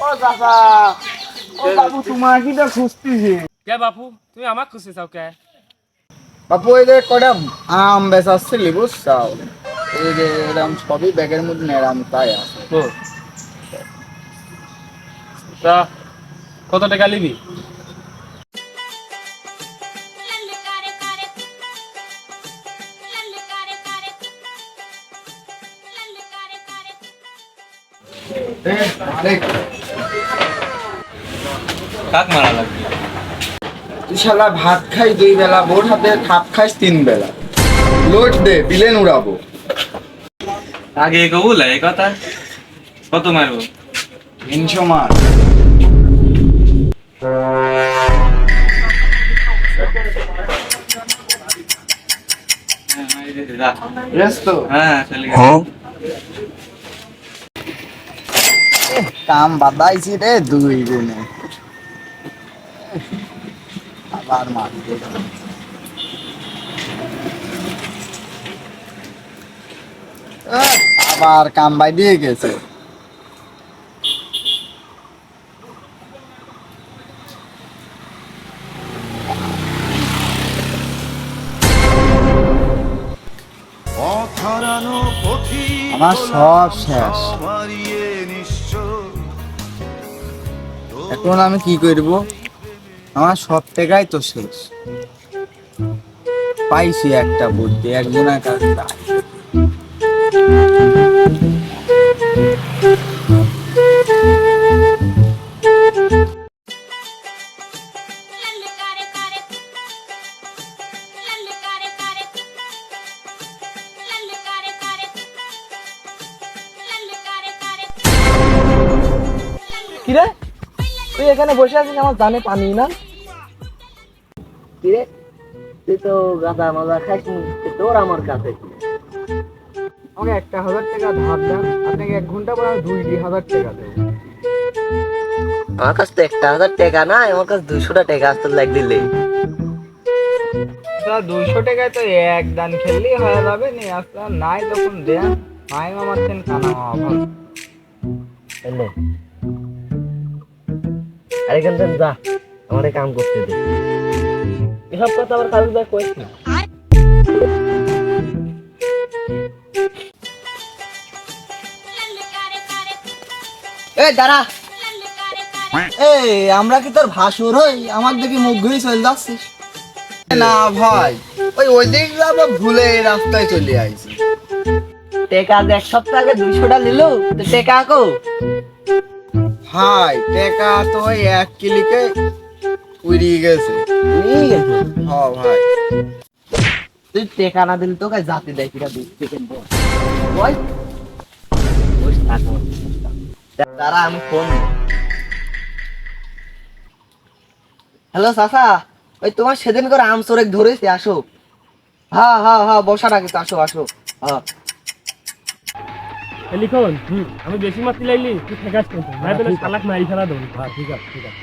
ও চাচা ও বাবু তোমার কি তো খুঁজতেছি কে বাপু? তুমি আমার খুঁজতে চাও কে? বাপু এই যে কটা আম বেচাচ্ছিলি বুঝছাও? এই যে এরকম সবই ব্যাগের মধ্যে নেরাম তাই আছে। কত টাকা নিবি? দেখ কাক মারা লাগবে? তুই শালা ভাত খাই দুই বেলা বোর হাতে থাপ খাইস তিন বেলা। লোড দে বিলেন উড়াবো। আগে কবুল এই কথা? কত মারবো? তিনশো মার। হ্যাঁ, হ্যাঁ। কাম বাদাইছি রে দুই গুণে আবার মারতে আবার কাম বাই দিয়ে গেছে। আমার সব শেষ। এখন আমি কি করব? আমার সব টাকাই তো শেষ। পাইছি একটা বুদ্ধি, একজনের কাছে কিরে? তুই এখানে বসে আছিস, আমার জানে পানি না। কিরে তুই তো গাদা মাজা খাইস তোর আমার কাছে আমাকে একটা হাজার টাকা ধার দেন আপনাকে এক ঘণ্টা পর আমি দুই হাজার টাকা দেবো। আমার কাছে তো একটা হাজার টাকা নাই আমার কাছে দুইশোটা টাকা আসতে লাগ দিলে দুইশো টাকায় তো এক দান খেললেই হয়ে যাবে নি আসলে নাই তখন দেন মাই মামার চেন কানা মামা ভালো। আরেখান থেকে যা আমার কাম করতে দে। এসব কথা আবার কারুর ভাই কইস এ দাঁড়া। এই আমরা কি তোর ভাসুর হই? আমার দেখি মুখ ঘুরে চলে যাচ্ছিস। না ভাই ওই ওই দিক আবার ভুলে রাস্তায় চলে আইছি। টেকা এক সপ্তাহ আগে দুইশোটা নিল টেকা কো? ভাই টেকা তো এক কিলিকে উড়িয়ে গেছে। নিয়ে গেছে? হ ভাই। তুই টাকা না দিলে তোকে জাতি দেয় কিরা। দাঁড়া আমি ফোন হ্যালো চাচা। ওই তোমার সেদিন করে আম চোরেক ধরেছি আসো। হ্যাঁ হ্যাঁ হ্যাঁ বসা রাখিস আসো আসো। হ্যাঁ লিখন আমি বেশি মারতে লাগলি তুই ঠেকাস কিন্তু নাই পেলে শালাক মারি ফেলা দেবো। হ্যাঁ ঠিক আছে ঠিক আছে।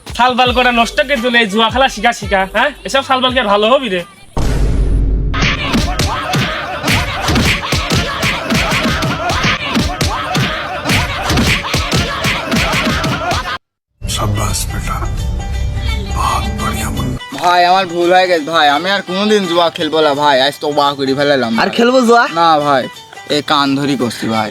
সালবাল করে নষ্ট করে দিলে এই জুয়া খেলা শিখা শিখা হ্যাঁ? এসব সালবাল কে ভালো হবি রে? ভাই আমার ভুল হয়ে গেছে ভাই। আমি আর কোনোদিন জুয়া খেলব না ভাই। আজ তো বা করে ফেলালাম আর খেলব জুয়া? না ভাই। এ কান ধরি করছি ভাই।